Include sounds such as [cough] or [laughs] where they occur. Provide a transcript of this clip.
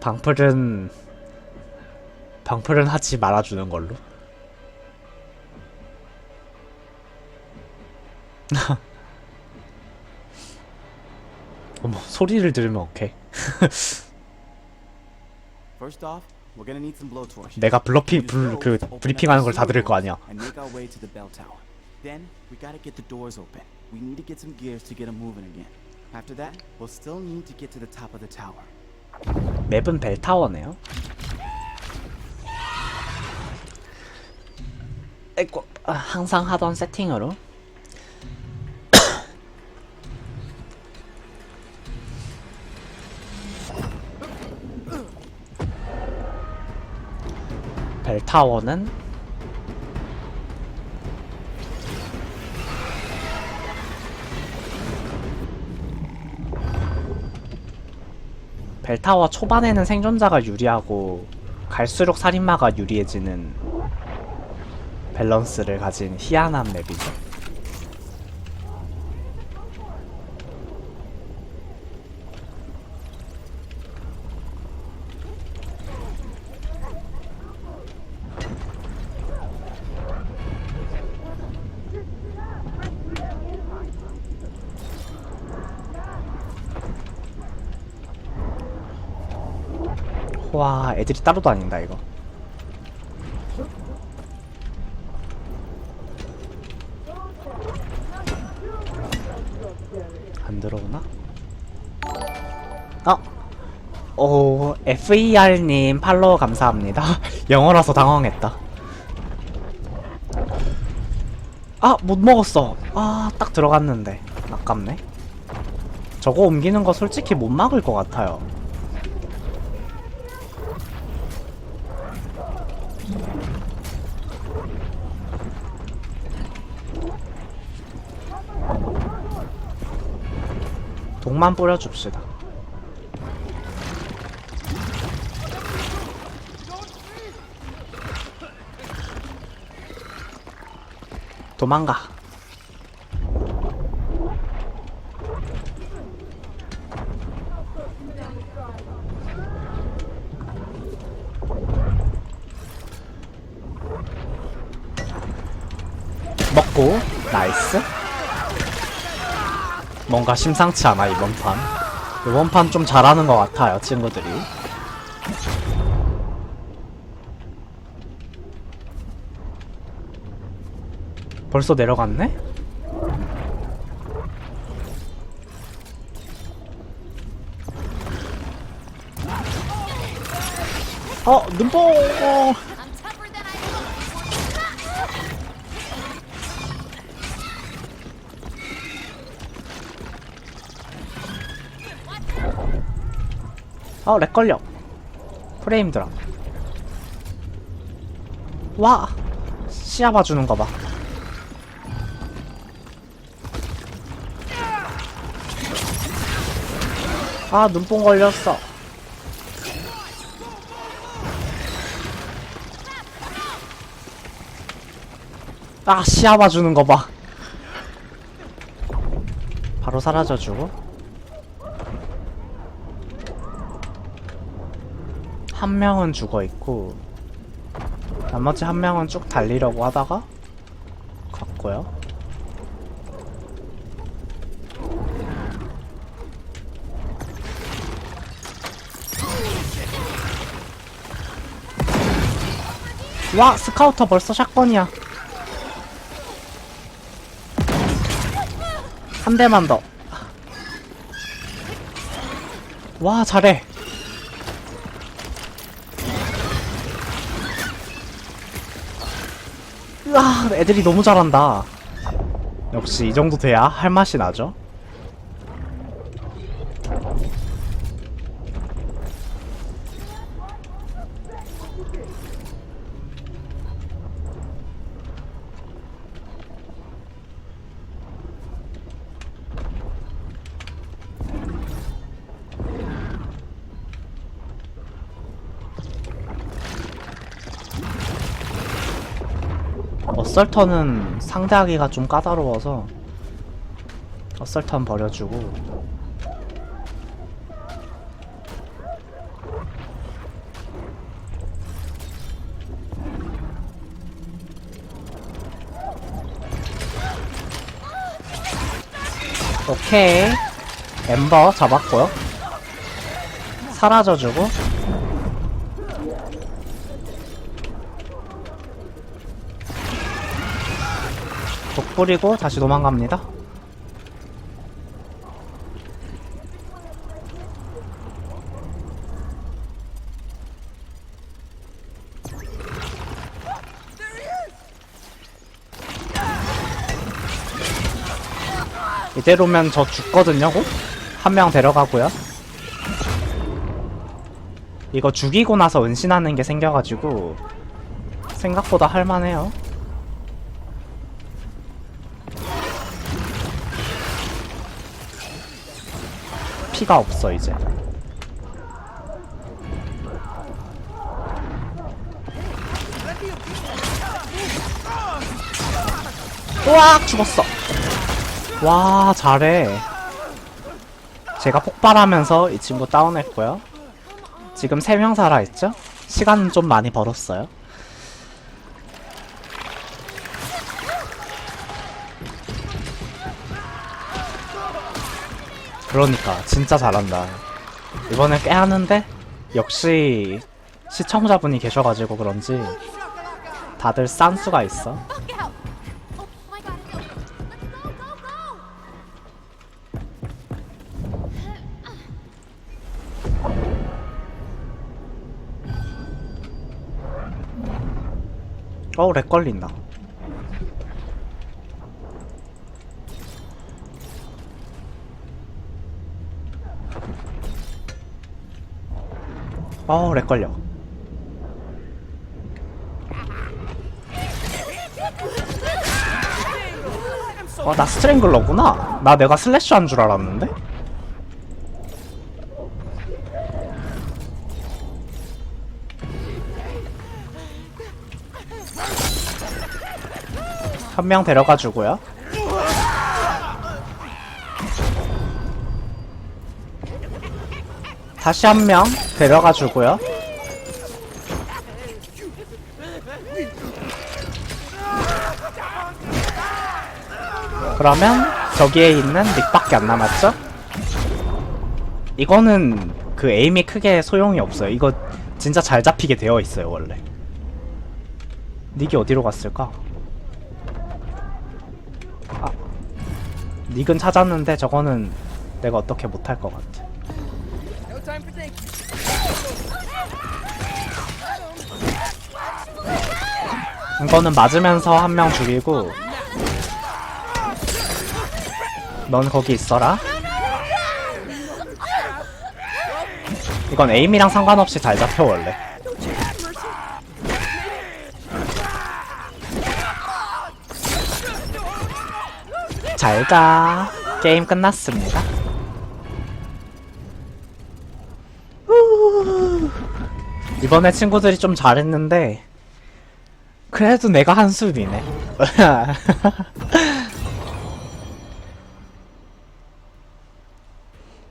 방풀은 방풀은 하지 말아주는 걸로. 어머 소리를 들으면 오케이. 내가 블러핑 불 그 브리핑하는 걸 다 들을 거 아니야. Then we gotta get the doors open. We need to get some gears to get them moving again. After that, we'll still need to get to the top of the tower. 맵은 벨타워네요. 에고 아, 항상 하던 세팅으로. [coughs] 벨타워는 벨타워 초반에는 생존자가 유리하고 갈수록 살인마가 유리해지는 밸런스를 가진 희한한 맵이죠. 와, 애들이 따로 다닌다 이거. 안 들어오나? 어? 오, FER님 팔로우 감사합니다. [laughs] 영어라서 당황했다. 아, 못 먹었어. 아, 딱 들어갔는데. 아깝네. 저거 옮기는 거 솔직히 못 막을 것 같아요. 독만 뿌려줍시다. 도망가. 먹고 나이스. 뭔가 심상치 않아 이번 판. 이번 판 좀 잘하는 것 같아요 친구들이. 벌써 내려갔네? 어 눈뽕 어, 렉 걸려. 프레임 드랍. 와! 시야 봐주는 거 봐. 아, 눈뽕 걸렸어. 아, 시야 봐주는 거 봐. 바로 사라져주고. 한 명은 죽어 있고 나머지 한 명은 쭉 달리려고 하다가 갔고요. 와 스카우터 벌써 샷건이야. 한 대만 더. 와 잘해. 아, 애들이 너무 잘한다. 역시 이 정도 돼야 할 맛이 나죠. 어썰턴은 상대하기가 좀 까다로워서 어썰턴 버려주고. 오케이. 엠버 잡았고요. 사라져주고. 뿌리고 다시 도망갑니다. 이대로면 저 죽거든요, 곧? 한 명 데려가고요. 이거 죽이고 나서 은신하는 게 생겨가지고 생각보다 할만해요. 피가 없어 이제. 으악 죽었어. 와 잘해. 제가 폭발하면서 이 친구 다운했고요. 지금 3명 살아있죠? 시간은 좀 많이 벌었어요. 그러니까 진짜 잘한다. 이번에 꽤 하는데 역시 시청자분이 계셔가지고 그런지 다들 싼수가 있어. 어우 렉 걸린다. 어우 렉 걸려. 어 나 스트랭글러구나. 나 내가 슬래시 한 줄 알았는데. 한 명 데려가 주고요. 다시 한 명 데려가 주고요. 그러면 저기에 있는 닉밖에 안 남았죠? 이거는 그 에임이 크게 소용이 없어요. 이거 진짜 잘 잡히게 되어 있어요, 원래. 닉이 어디로 갔을까? 아, 닉은 찾았는데 저거는 내가 어떻게 못할 것 같아. 이거는 맞으면서 한 명 죽이고 넌 거기 있어라. 이건 에임이랑 상관없이 잘 잡혀 원래. 잘 가. 게임 끝났습니다. 후. 이번에 친구들이 좀 잘했는데 그래도 내가 한 수비네. [laughs]